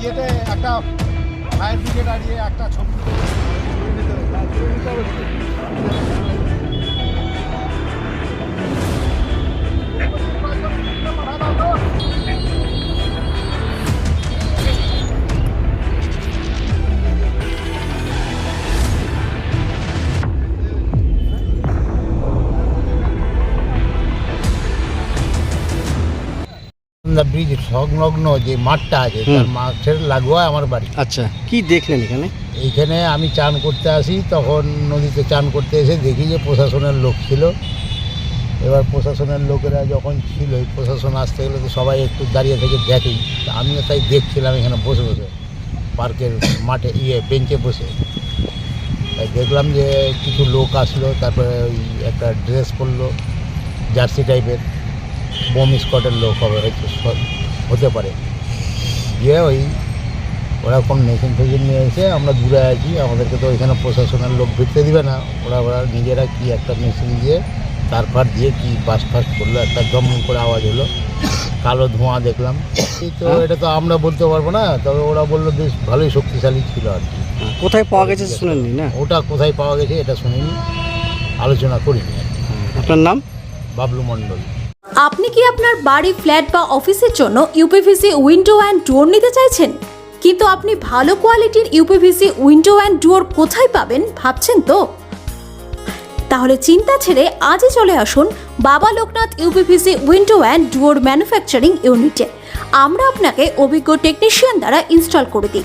ইয়েতে একটা fire brigade আর একটা ছবি ব্রিজ সংলগ্ন যে মাঠটা আছে তার মাঠের লাগোয়া আমার বাড়ি। আচ্ছা কি দেখলেন এখানে? এইখানে আমি চান করতে আসি তখন নদীতে চান করতে এসে দেখি যে প্রশাসনের লোক ছিল। এবার প্রশাসনের লোকেরা যখন ছিল প্রশাসন আসতে গেলে তো সবাই একটু দাঁড়িয়ে থেকে দেখেই। আমিও তাই দেখছিলাম এখানে বসে বসে পার্কের মাঠে ইয়ে বেঞ্চে বসে। তাই দেখলাম যে কিছু লোক আসলো তারপরে ওই একটা ড্রেস পরলো জার্সি টাইপের। বোম স্কটের লোক হবে হয়তো হতে পারে। গিয়ে ওই ওরা কোন মেশিন ফেশিন নিয়ে এসে আমরা দূরে আছি আমাদেরকে তো ওইখানে প্রশাসনের লোক ঢুকতে দিবে না। ওরা ওরা নিজেরা কি একটা মেশিন দিয়ে তারপর দিয়ে কি বাস ফাস করল? একটা জম করে আওয়াজ হলো। কালো ধোঁয়া দেখলাম। এই তো এটা তো আমরা বলতে পারব না তবে ওরা বলল বেশ ভালোই শক্তিশালী ছিল আর কি। কোথায় পাওয়া গেছে শুনেননি না? ওটা কোথায় পাওয়া গেছে এটা শুনিনি আলোচনা করিনি আর কি। আপনার নাম? বাবলু মণ্ডল। আপনি কি আপনার বাড়ি, ফ্ল্যাট বা অফিসের জন্য ইউপিভিসি উইন্ডো অ্যান্ড ডোর নিতে চাইছেন? কিন্তু আপনি ভালো কোয়ালিটির ইউপিভিসি উইন্ডো অ্যান্ড ডোর কোথায় পাবেন ভাবছেন তো? তাহলে চিন্তা ছেড়ে আজই চলে আসুন Baba Loknath UPVC window and door manufacturing ইউনিটে। আমরা আপনাকে অভিজ্ঞ টেকনিশিয়ান দ্বারা ইনস্টল করে দিই।